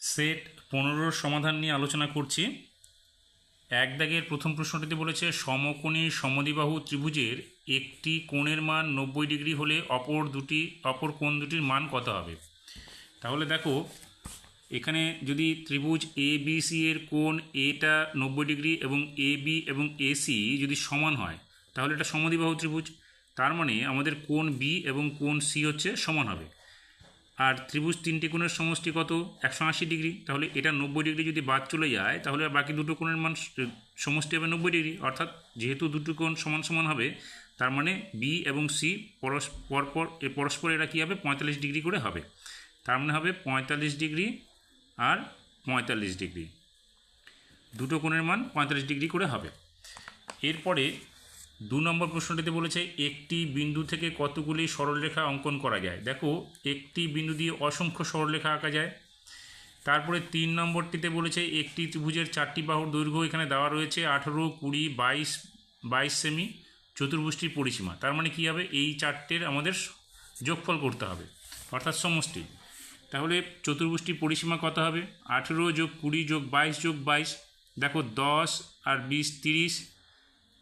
Set পনেরোর সমাধান নিয়ে আলোচনা করছি। এক দাগের প্রথম প্রশ্নটিতে বলেছে, সমকোণী সমদ্বিবাহু ত্রিভুজের একটি কোণের মান নব্বই ডিগ্রি হলে অপর দুটি, অপর কোণ দুটির মান কত হবে? তাহলে দেখো, এখানে যদি ত্রিভুজ এ বি সি এর কোণ এটা নব্বই ডিগ্রি এবং এ বি এবং এ সি যদি সমান হয়, তাহলে এটা সমদ্বিবাহু ত্রিভুজ। তার মানে আমাদের কোণ বি এবং কোণ সি হচ্ছে সমান হবে। আর ত্রিভুজ তিনটি কোণের সমষ্টি কত? একশো আশি ডিগ্রি। তাহলে এটা নব্বই ডিগ্রি যদি বাদ চলে যায়, তাহলে বাকি দুটো কোণের মান সমষ্টি হবে নব্বই ডিগ্রি। অর্থাৎ যেহেতু দুটো কোণ সমান সমান হবে, তার মানে বি এবং সি পরস পরপর পরস্পর এরা কী হবে? পঁয়তাল্লিশ ডিগ্রি করে হবে। তার মানে হবে পঁয়তাল্লিশ ডিগ্রি আর পঁয়তাল্লিশ ডিগ্রি। দুটো কোণের মান পঁয়তাল্লিশ ডিগ্রি করে হবে। এরপরে দু নম্বর প্রশ্নটিতে বলেছে, একটি বিন্দু থেকে কতগুলি সরলরেখা অঙ্কন করা যায়? দেখো, একটি বিন্দু দিয়ে অসংখ্য সরলরেখা আঁকা যায়। তারপরে তিন নম্বরটিতে বলেছে, একটি ত্রিভুজের চারটি বাহুর দৈর্ঘ্য এখানে দেওয়া রয়েছে, আঠেরো, কুড়ি, বাইশ বাইশ সেমি চতুর্ভুষ্টির পরিসীমা। তার মানে কী হবে? এই চারটের আমাদের যোগফল করতে হবে, অর্থাৎ সমষ্টি। তাহলে চতুর্ভুষ্টির পরিসীমা কত হবে? আঠেরো যোগ কুড়ি যোগ বাইশ যোগ বাইশ, দেখো দশ আর বিশ তিরিশ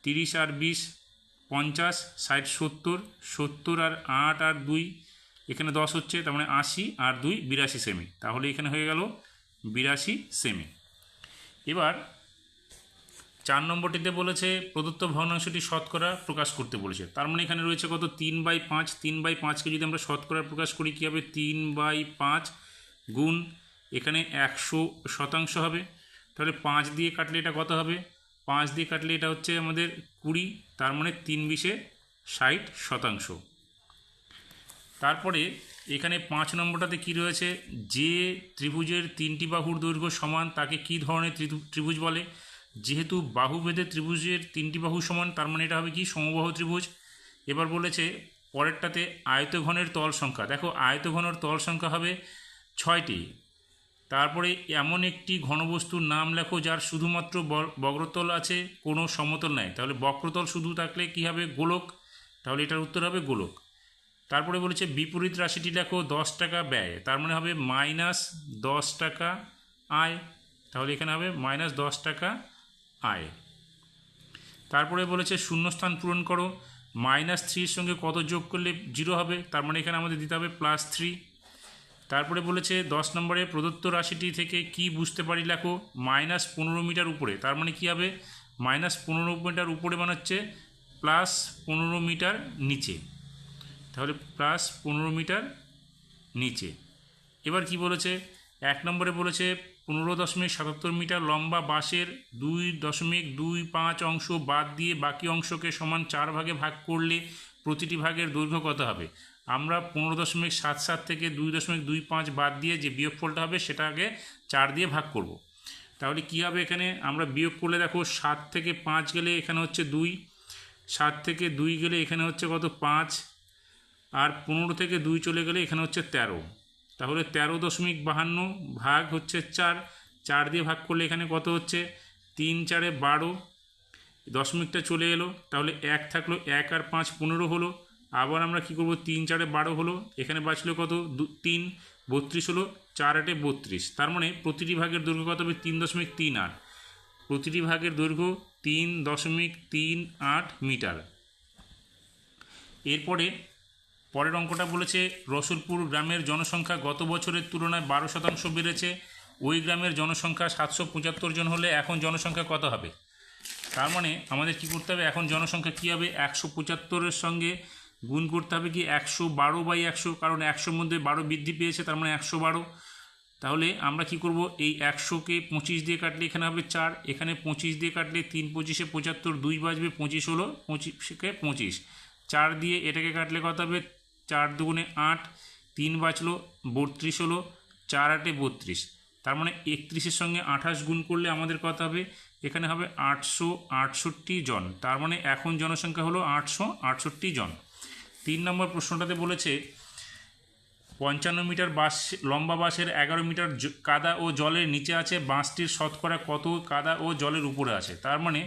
তিরিশ আর বিশ, পঞ্চাশ, ষাট, সত্তর সত্তর আর আট আর দুই, এখানে দশ হচ্ছে, তার মানে আশি আর দুই বিরাশি সেমি তাহলে এখানে হয়ে গেল বিরাশি সেমি এবার চার নম্বরটিতে বলেছে, প্রদত্ত ভগ্নাংশটি শতকরা প্রকাশ করতে বলেছে। তার মানে এখানে রয়েছে কত? তিন বাই পাঁচ, তিন বাই পাঁচকে যদি আমরা শতকরা প্রকাশ করি, কী হবে? তিন বাই পাঁচ গুণ এখানে একশো শতাংশ হবে। তাহলে পাঁচ দিয়ে কাটলে এটা কত হবে? পাঁচ দিয়ে কাটলে এটা হচ্ছে আমাদের কুড়ি, তার মানে তিন বিশে ষাট শতাংশ। তারপরে এখানে পাঁচ নম্বরটাতে কি রয়েছে? যে ত্রিভুজের তিনটি বাহুর দৈর্ঘ্য সমান, তাকে কি ধরনের ত্রিভু- ত্রিভুজ বলে? যেহেতু বাহুভেদে ত্রিভুজের তিনটি বাহু সমান, তার মানে এটা হবে কি? সমবাহু ত্রিভুজ। এবার বলেছে পরেরটাতে আয়তঘনের তল সংখ্যা। দেখো, আয়তঘনের তল সংখ্যা হবে ছয়টি। তারপরে এমন একটি ঘনবস্তুর নাম লেখো যার শুধুমাত্র বক্রতল আছে, কোনো সমতল নাই। তাহলে বক্রতল শুধু থাকলে কি হবে? গোলক। তাহলে এটার উত্তর হবে গোলক। তারপরে বলেছে বিপরীত রাশিটি লেখো দশ টাকা ব্যয়। তার মানে হবে মাইনাস দশ টাকা আয়। তাহলে এখানে হবে মাইনাস দশ টাকা আয়। তারপরে বলেছে শূন্যস্থান পূরণ করো। মাইনাস থ্রির সঙ্গে কত যোগ করলে জিরো হবে? তার মানে এখানে আমাদের দিতে হবে প্লাস থ্রি। তারপরে বলেছে দশ নম্বরে প্রদত্ত রাশিটি থেকে কি বুঝতে পারি লেখো, মাইনাস পনেরো মিটার উপরে। তার মানে কি হবে? মাইনাস পনেরো মিটার উপরে মানে হচ্ছে প্লাস পনেরো মিটার নিচে। তাহলে প্লাস পনেরো মিটার নিচে। এবার কি বলেছে? এক নম্বরে বলেছে পনেরো দশমিক সাতাত্তর মিটার লম্বা বাঁশের দুই দশমিক দুই পাঁচ অংশ বাদ দিয়ে বাকি অংশকে সমান চার ভাগে ভাগ করলে প্রতিটি ভাগের দৈর্ঘ্য কত হবে? আমরা পনেরো দশমিক সাত সাত থেকে দুই দশমিক দুই পাঁচ বাদ দিয়ে যে বিয়োগফলটা হবে সেটাকে চার দিয়ে ভাগ করব। তাহলে কী হবে এখানে? আমরা বিয়োগ করলে দেখো সাত থেকে পাঁচ গেলে এখানে হচ্ছে দুই, সাত থেকে দুই গেলে এখানে হচ্ছে কত? পাঁচ, আর পনেরো থেকে দুই চলে গেলে এখানে হচ্ছে তেরো। তাহলে তেরো দশমিক বাহান্ন ভাগ হচ্ছে চার চার দিয়ে ভাগ করলে এখানে কত হচ্ছে? তিন চারে বারো দশমিকটা চলে এলো, তাহলে এক থাকল এক আর পাঁচ পনেরো হলো, আবার আমরা কি করব, তিন চারে বারো হলো, এখানে বাঁচলো কত, দু, তিন, বত্রিশ হলো, চার আটে বত্রিশ, তার মানে প্রতিটি ভাগের দৈর্ঘ্য কত হবে, তিন দশমিক তিন আট, প্রতিটি ভাগের দৈর্ঘ্য তিন দশমিক তিন আট মিটার। এরপরে পরের অঙ্কটা বলেছে, রসুলপুর গ্রামের জনসংখ্যা গত বছরের তুলনায় বারো শতাংশ বেড়েছে, ওই গ্রামের জনসংখ্যা সাতশো পঁচাত্তর জন হলে এখন জনসংখ্যা কত হবে? তার মানে আমাদের কি করতে হবে? এখন জনসংখ্যা কী হবে? একশো পঁচাত্তরের সঙ্গে গুণ করতে হবে কি একশো বারো বাই একশো? কারণ একশোর মধ্যে বারো বৃদ্ধি পেয়েছে, তার মানে একশো বারো। তাহলে আমরা কি করব? এই একশোকে পঁচিশ দিয়ে কাটলে এখানে হবে চার, এখানে পঁচিশ দিয়ে কাটলে তিন, পঁচিশে পঁচাত্তর, দুই বাজবে পঁচিশ হলো, পঁচিশকে পঁচিশ। চার দিয়ে এটাকে কাটলে কত হবে? চার দুগুণে আট, তিন বাঁচলো, বত্রিশ হলো, চার আটে বত্রিশ। তার মানে একত্রিশের সঙ্গে আঠাশ গুণ করলে আমাদের কত হবে? এখানে হবে আটশো আটষট্টি জন। তার মানে এখন জনসংখ্যা হলো আটশো আটষট্টি জন। তিন নম্বর প্রশ্নটাতে বলেছে, পঞ্চান্ন মিটার বাস লম্বা বাসের এগারো মিটার কাদা ও জলের নিচে আছে, বাঁশটির শতকরা কত কাদা ও জলের উপরে আছে? তার মানে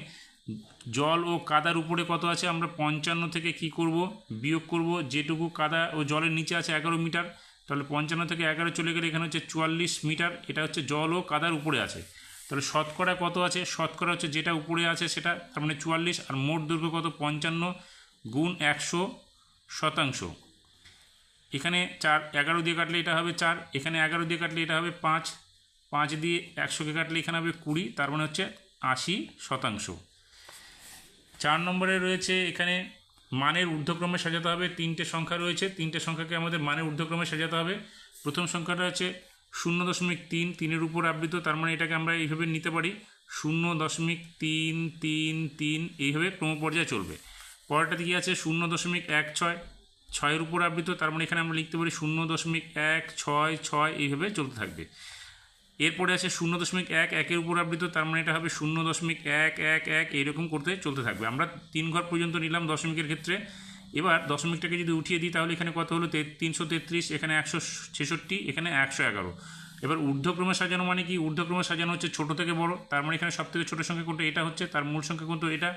জল ও কাদার উপরে কত আছে? আমরা পঞ্চান্ন থেকে কি করব? বিয়োগ করব যেটুকু কাদা ও জলের নিচে আছে এগারো মিটার। তাহলে পঞ্চান্ন থেকে এগারো চলে গেলে এখানে হচ্ছে চুয়াল্লিশ মিটার, এটা হচ্ছে জল ও কাদার উপরে আছে। তাহলে শতকরা কত আছে? শতকরা হচ্ছে যেটা উপরে আছে সেটা, তার মানে চুয়াল্লিশ আর মোট দৈর্ঘ্য কত? পঞ্চান্ন গুণ একশো শতাংশ। এখানে চার, এগারো দিয়ে কাটলে এটা হবে চার, এখানে এগারো দিয়ে কাটলে এটা হবে পাঁচ পাঁচ দিয়ে একশোকে কাটলে এখানে হবে কুড়ি, তার মানে হচ্ছে আশি শতাংশ। চার নম্বরে রয়েছে এখানে মানের ঊর্ধ্বক্রমে সাজাতে হবে তিনটে সংখ্যা রয়েছে। তিনটে সংখ্যাকে আমাদের মানের ঊর্ধ্বক্রমে সাজাতে হবে। প্রথম সংখ্যাটা হচ্ছে শূন্য দশমিক তিন তিনের উপর আবৃত, তার মানে এটাকে আমরা এইভাবে নিতে পারি। শূন্য দশমিক তিন তিন তিন এইভাবে ক্রমপর্যায়ে চলবে। পরেরটাতে কী আছে? শূন্য দশমিক এক ছয়, ছয়ের উপর আবৃত, তার মানে এখানে আমরা লিখতে পারি শূন্য দশমিক এক, ছয় ছয় এইভাবে চলতে থাকবে। এরপরে আছে শূন্য দশমিক এক, একের উপর আবৃত, তার মানে এটা হবে শূন্য দশমিক এক এক এক এইরকম করতে চলতে থাকবে। আমরা তিন ঘর পর্যন্ত নিলাম দশমিকের ক্ষেত্রে। এবার দশমিকটাকে যদি উঠিয়ে দিই, তাহলে এখানে কত হলো? তে- তিনশো তেত্রিশ, এখানে একশো ছেষট্টি, এখানে একশো এগারো। এবার ঊর্ধ্বক্রমে সাজানো মানে কি? ঊর্ধ্বক্রমে সাজানো হচ্ছে ছোটো থেকে বড়। তার মানে এখানে সবথেকে ছোটো সংখ্যা কোনটা? এটা হচ্ছে, তার মূল সংখ্যা কোনটা? এটা।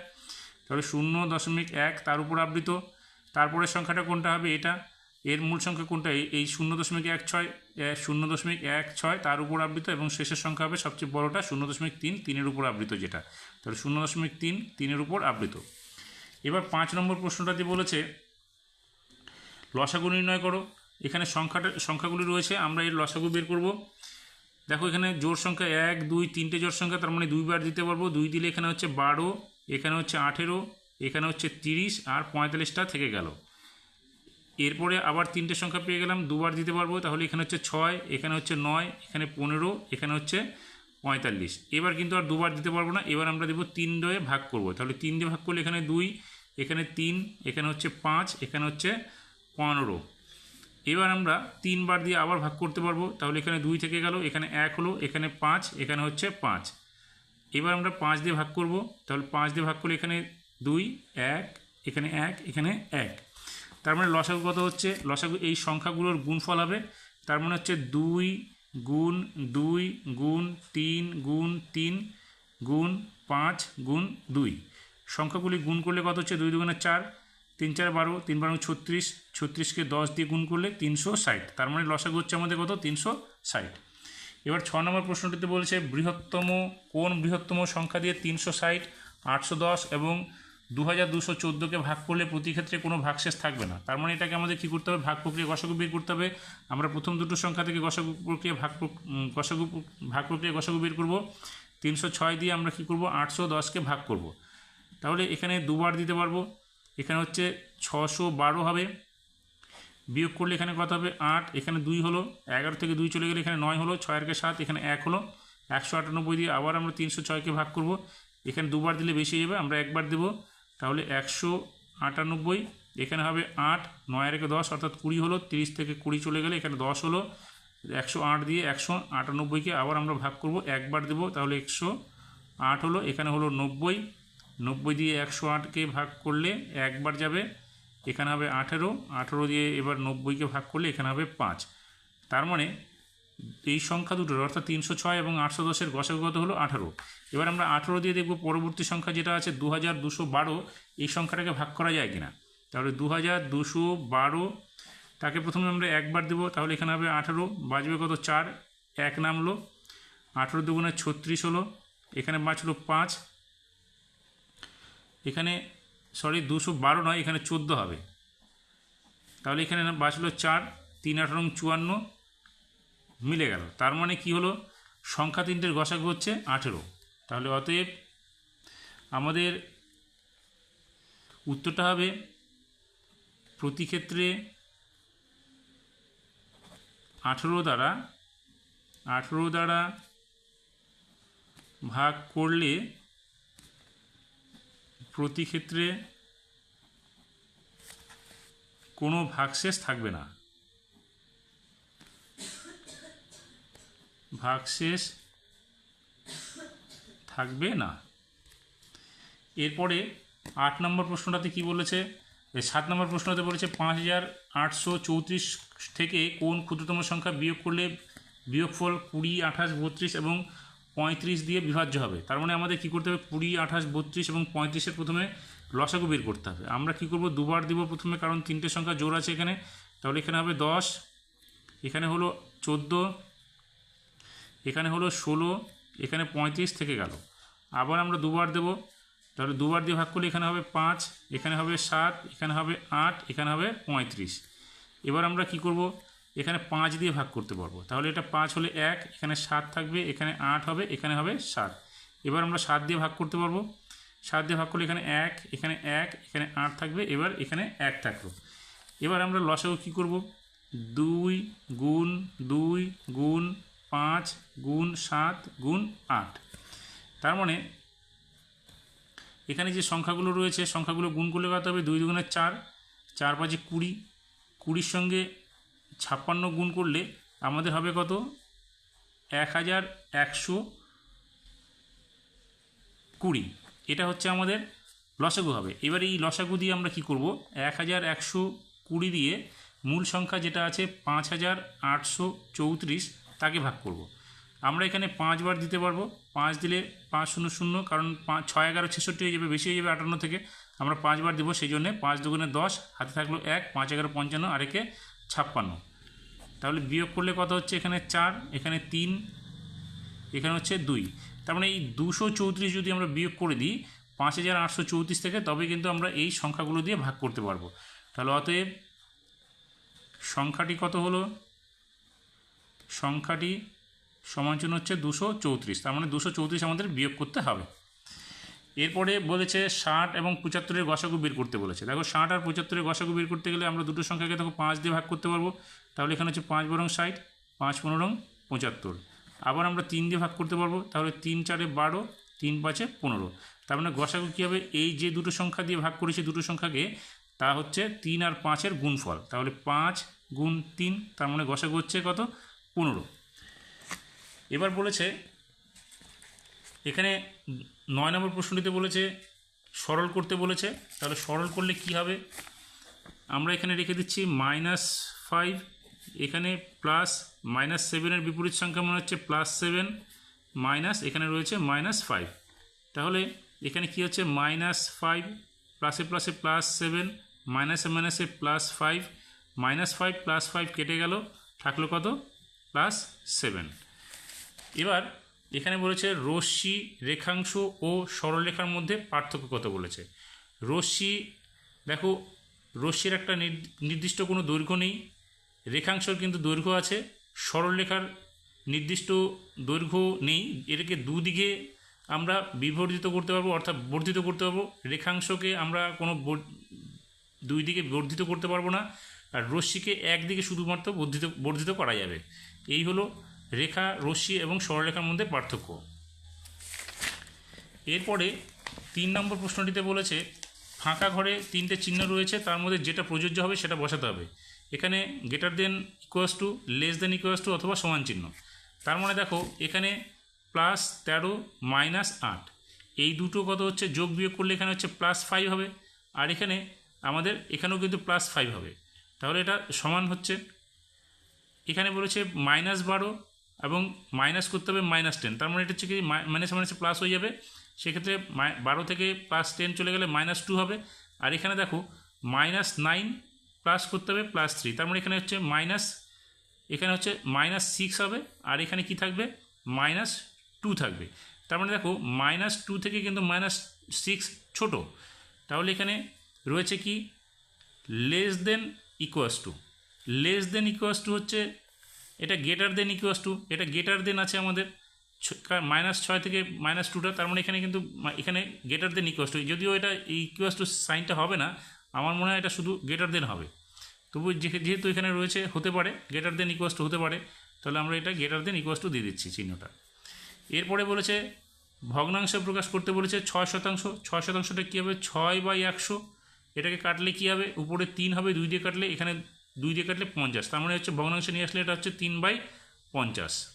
তাহলে শূন্য দশমিক এক, তার উপর আবৃত। তারপরের সংখ্যাটা কোনটা হবে? এটা। এর মূল সংখ্যা কোনটা? এই- শূন্য দশমিক এক ছয় শূন্য দশমিক এক ছয় তার উপর আবৃত এবং শেষের সংখ্যা হবে সবচেয়ে বড়টা শূন্য দশমিক তিন, তিনের উপর আবৃত যেটা। তাহলে শূন্য দশমিক তিন, তিনের উপর আবৃত। এবার পাঁচ নম্বর প্রশ্নটাতে বলেছে, লসাগু নির্ণয় করো। এখানে সংখ্যাটা, সংখ্যাগুলি রয়েছে, আমরা এর লসাগু বের করব। দেখো এখানে জোর সংখ্যা এক, দুই, তিনটে জোর সংখ্যা, তার মানে দুইবার দিতে পারব। দুই দিলে এখানে হচ্ছে বারো, এখানে হচ্ছে আঠেরো, এখানে হচ্ছে তিরিশ আর পঁয়তাল্লিশটা থেকে গেল। এরপরে আবার তিনটে সংখ্যা পেয়ে গেলাম, দুবার দিতে পারব, তাহলে এখানে হচ্ছে ছয়, এখানে হচ্ছে নয়, এখানে পনেরো, এখানে হচ্ছে পঁয়তাল্লিশ। এবার কিন্তু আর দুবার দিতে পারব না, এবার আমরা দেবো তিন ডয়ে ভাগ করব। তাহলে তিন দিয়ে ভাগ করলে এখানে দুই, এখানে তিন, এখানে হচ্ছে পাঁচ, এখানে হচ্ছে পনেরো। এবার আমরা তিনবার দিয়ে আবার ভাগ করতে পারব, তাহলে এখানে দুই থেকে গেল, এখানে এক হলো, এখানে পাঁচ, এখানে হচ্ছে পাঁচ। এবার আমরা পাঁচ দিয়ে ভাগ করব, তাহলে পাঁচ দিয়ে ভাগ করলে এখানে দুই, এক, এখানে এক এখানে এক। তার মানে লসাগু কত হচ্ছে? লসাগু এই সংখ্যাগুলোর গুণফল হবে, তার মানে হচ্ছে দুই গুণ দুই গুণ তিন গুণ তিন গুণ পাঁচ গুণ দুই। সংখ্যাগুলি গুণ করলে কত হচ্ছে? দুই দুগুণে চার, তিন চার বারো, তিন বারো ছত্রিশ, ছত্রিশকে দশ দিয়ে গুণ করলে তিনশো ষাট। তার মানে লসাগু হচ্ছে আমাদের কত? তিনশো ষাট। এবার ছ নম্বর প্রশ্নটিতে বলেছে, বৃহত্তম কোন বৃহত্তম সংখ্যা দিয়ে তিনশো ষাট, আটশো দশ এবং দু হাজার দুশো চোদ্দোকে ভাগ করলে প্রতি ক্ষেত্রে কোনো ভাগশেষ থাকবে না। তার মানে এটাকে আমাদের কী করতে হবে? ভাগ প্রক্রিয়া গসাগু বের করতে হবে। আমরা প্রথম দুটো সংখ্যা থেকে গসাগু প্রক্রিয়া ভাগ গসাগু ভাগ প্রক্রিয়া গসাগু বের করব। তিনশো ছয় দিয়ে আমরা কী করব? আটশো দশকে ভাগ করব। তাহলে এখানে দুবার দিতে পারব। এখানে হচ্ছে ছশো বারো হবে। বিয়োগ করলে এখানে কত হবে? আট। এখানে দুই হলো। এগারো থেকে দুই চলে গেলে এখানে নয় হলো। ছয়েরকে সাত, এখানে এক হলো। একশো আটানব্বই দিয়ে আবার আমরা তিনশো ছয়কে ভাগ করব। এখানে দুবার দিলে বেশি যাবে। আমরা একবার দেবো। তাহলে একশো আটানব্বই, এখানে হবে আট নয়ের একে দশ, অর্থাৎ কুড়ি হলো, তিরিশ থেকে কুড়ি চলে গেলে এখানে দশ হলো, একশো আট দিয়ে একশো আটানব্বইকে আবার আমরা ভাগ করব, একবার দেবো, তাহলে একশো আট হলো, এখানে হলো নব্বই নব্বই দিয়ে একশো আটকে ভাগ করলে একবার যাবে, এখানে হবে আঠেরো আঠেরো দিয়ে এবার নব্বইকে ভাগ করলে এখানে হবে পাঁচ। তার মানে এই সংখ্যা দুটোর, অর্থাৎ তিনশো ছয় এবং আটশো দশের গসাগত হলো আঠারো। এবার আমরা আঠেরো দিয়ে দেখব পরবর্তী সংখ্যা যেটা আছে দু হাজার দুশো বারো, এই সংখ্যাটাকে ভাগ করা যায় কিনা? তাহলে দু হাজার দুশো বারো, তাকে প্রথমে আমরা একবার দেবো, তাহলে এখানে হবে আঠেরো বাজবে কত চার, এক নামলো, আঠেরো দুগুণে ছত্রিশ হলো, এখানে বাঁচলো পাঁচ, এখানে সরি দুশো বারো নয়, এখানে চোদ্দ হবে। তাহলে এখানে বাঁচলো চার, তিন আঠারো চুয়ান্ন মিলে গেল। তার মানে কি হলো? সংখ্যা তিনটের গসাগু হচ্ছে আঠেরো। তাহলে অতএব আমাদের উত্তরটা হবে প্রতি ক্ষেত্রে আঠেরো দ্বারা আঠেরো দ্বারা ভাগ করলে প্রতি ক্ষেত্রে কোনো ভাগশেষ থাকবে না। ভাগশেষ থাকবে না। এরপরে আট নম্বর প্রশ্নটাতে কি বলেছে? সাত নম্বর প্রশ্নতে বলেছে, পাঁচ হাজার আটশো চৌত্রিশ থেকে কোন ক্ষুদ্রতম সংখ্যা বিয়োগ করলে বিয়োগফল কুড়ি, আঠাশ, বত্রিশ এবং পঁয়ত্রিশ দিয়ে বিভাজ্য হবে? তার মানে আমাদের কী করতে হবে? কুড়ি, আঠাশ, বত্রিশ এবং পঁয়ত্রিশের প্রথমে লসাগু বের করতে হবে। আমরা কী করব? দুবার দিব প্রথমে, কারণ তিনটে সংখ্যা জোর আছে এখানে। তাহলে এখানে হবে দশ, এখানে হলো চোদ্দ এখানে হলো ষোলো, এখানে পঁয়ত্রিশ থেকে গেল। আবার আমরা দুবার দেব। তাহলে দুবার দিয়ে ভাগ করলে এখানে হবে পাঁচ, এখানে হবে সাত, এখানে হবে আট, এখানে হবে পঁয়ত্রিশ। এবার আমরা কি করব? এখানে পাঁচ দিয়ে ভাগ করতে পারব। তাহলে এটা পাঁচ হলে এক, এখানে সাত থাকবে, এখানে আট হবে, এখানে হবে সাত। এবার আমরা সাত দিয়ে ভাগ করতে পারব। সাত দিয়ে ভাগ করলে এখানে এক এখানে এক, এখানে আট থাকবে, এবার এখানে এক থাকল। এবার আমরা লসাগু কী করব? দুই গুণ দুই গুণ পাঁচ গুণ সাত গুণ আট। তার মানে এখানে যে সংখ্যাগুলো রয়েছে, সংখ্যাগুলো গুণ করলে কত হবে দুই দুগুণের চার চার পাঁচে কুড়ি। কুড়ির সঙ্গে ছাপ্পান্ন গুণ করলে আমাদের হবে কত? এক হাজার একশো কুড়ি। এটা হচ্ছে আমাদের লসাগু হবে। এবার এই লসাগু দিয়ে আমরা কি করব? এক হাজার একশো কুড়ি দিয়ে মূল সংখ্যা যেটা আছে, পাঁচ হাজার আটশো চৌত্রিশ। তাকে ভাগ করব। আমরা এখানে পাঁচবার দিতে পারব। পাঁচ দিলে পাঁচ শূন্য শূন্য, কারণ পাঁচ, ছয়, এগারো, ছেষট্টি হয়ে যাবে, বেশি হয়ে যাবে আটান্ন থেকে। আমরা পাঁচবার দেবো সেই জন্যে পাঁচ দুগুণে দশ, হাতে থাকল এক, পাঁচ, এগারো, পঞ্চান্ন, আর একে ছাপ্পান্ন। তাহলে বিয়োগ করলে কত হচ্ছে? এখানে চার, এখানে তিন, এখানে হচ্ছে দুই। তার মানে এই দুশো চৌত্রিশ যদি আমরা বিয়োগ করে দিই, পাঁচ হাজার আটশো চৌত্রিশ থেকে তবে কিন্তু আমরা এই সংখ্যাগুলো দিয়ে ভাগ করতে পারব। তাহলে অতএব সংখ্যাটি কত হলো? সংখ্যাটি সমাঞ্চন হচ্ছে দুশো চৌত্রিশ। তার মানে দুশো চৌত্রিশ আমাদের বিয়োগ করতে হবে। এরপরে বলেছে ষাট এবং পঁচাত্তরের গসাগু বের করতে বলেছে। দেখো ষাট আর পঁচাত্তরের গসাগু বের করতে গেলে আমরা দুটো সংখ্যাকে দেখো পাঁচ দিয়ে ভাগ করতে পারব। তাহলে এখানে হচ্ছে পাঁচ বরং ষাট, পাঁচ পনেরো পঁচাত্তর। আবার আমরা তিন দিয়ে ভাগ করতে পারব। তাহলে তিন চারে বারো, তিন পাঁচে পনেরো। তার মানে গসাগু কী হবে? এই যে দুটো সংখ্যা দিয়ে ভাগ করেছি দুটো সংখ্যাকে, তা হচ্ছে তিন আর পাঁচের গুণফল। তাহলে পাঁচ গুণ তিন, তার মানে গসাগু হচ্ছে কত? পনেরো। এবার বলেছে, এখানে নয় নম্বর প্রশ্নটিতে বলেছে, সরল করতে বলেছে। তাহলে সরল করলে কি হবে? আমরা এখানে রেখে দিচ্ছি মাইনাস ফাইভ, এখানে প্লাস মাইনাস সেভেনের বিপরীত সংখ্যা মনে হচ্ছে প্লাস সেভেন, মাইনাস এখানে রয়েছে মাইনাস ফাইভ। তাহলে এখানে কি হচ্ছে? মাইনাস ফাইভ প্লাসে প্লাসে প্লাস সেভেন, মাইনাসে মাইনাসে plus five, minus five plus five কেটে গেল, থাকল কত? প্লাস সেভেন এবার এখানে বলেছে রশ্মি, রেখাংশ ও সরলরেখার মধ্যে পার্থক্য কত বলেছে? রশ্মি, দেখো, রশ্মির একটা নির- নির্দিষ্ট কোনো দৈর্ঘ্য নেই। রেখাংশর কিন্তু দৈর্ঘ্য আছে, সরলরেখার নির্দিষ্ট দৈর্ঘ্য নেই। এটাকে দুদিকে আমরা বিবর্ধিত করতে পারব, অর্থাৎ বর্ধিত করতে পারব। রেখাংশকে আমরা কোনো দুই দিকে বর্ধিত করতে পারব না। আর রশ্মিকে একদিকে শুধুমাত্র বর্ধিত বর্ধিত করা যাবে। এই হলো রেখা, রশ্মি এবং সরলরেখার মধ্যে পার্থক্য। এরপরে তিন নম্বর প্রশ্নটিতে বলেছে, ফাঁকা ঘরে তিনটে চিহ্ন রয়েছে, তার মধ্যে যেটা প্রযোজ্য হবে সেটা বসাতে হবে। এখানে greater than equals to less than equals to অথবা সমান চিহ্ন। তার মানে দেখো, এখানে প্লাস তেরো মাইনাস আট। এই দুটো কত হচ্ছে? যোগ বিয়োগ করলে এখানে হচ্ছে প্লাস ফাইভ হবে। আর এখানে আমাদের, এখানেও কিন্তু প্লাস ফাইভ হবে। তাহলে এটা সমান হচ্ছে এখানে বলেছে মাইনাস বারো এবং মাইনাস করতে হবে মাইনাস টেন তার মানে এটা হচ্ছে কি মাইনাস মাইনাসে প্লাস হয়ে যাবে। সেক্ষেত্রে বারো থেকে প্লাস টেন চলে গেলে মাইনাস টু হবে। আর এখানে দেখো মাইনাস নাইন প্লাস করতে হবে প্লাস থ্রি তার মানে এখানে হচ্ছে মাইনাস এখানে হচ্ছে মাইনাস সিক্স হবে। আর এখানে কি থাকবে? মাইনাস টু থাকবে। তার মানে দেখো মাইনাস টু থেকে কিন্তু মাইনাস সিক্স ছোটো। তাহলে এখানে রয়েছে কি? Less than equals to less than equals to হচ্ছে, এটা গেটার দেন ইকুয়াস টু এটা গেটার দেন আছে আমাদের মাইনাস ছয় থেকে মাইনাস টুটা তার মানে এখানে কিন্তু এখানে গেটার দেন ইকুয়াস টু যদিও এটা ইকুয়াস টু সাইনটা হবে না, আমার মনে হয় এটা শুধু গেটার দেন হবে। তবু যেহেতু এখানে রয়েছে, হতে পারে গেটার দেন ইকুয়াস টু হতে পারে, তাহলে আমরা এটা গেটার দেন ইকুয়াস টু দিয়ে দিচ্ছি চিহ্নটা। এরপরে বলেছে, ভগ্নাংশ প্রকাশ করতে বলেছে ছয় শতাংশ, ছয় শতাংশটা কী হবে? ছয় বাই একশো, এটাকে কাটলে কী হবে? উপরে তিন হবে, দুই দিয়ে কাটলে এখানে দুই দিয়ে কাটলে পঞ্চাশ। তার মানে হচ্ছে ভগ্নাংশ নিয়ে আসলে এটা হচ্ছে তিন বাই পঞ্চাশ।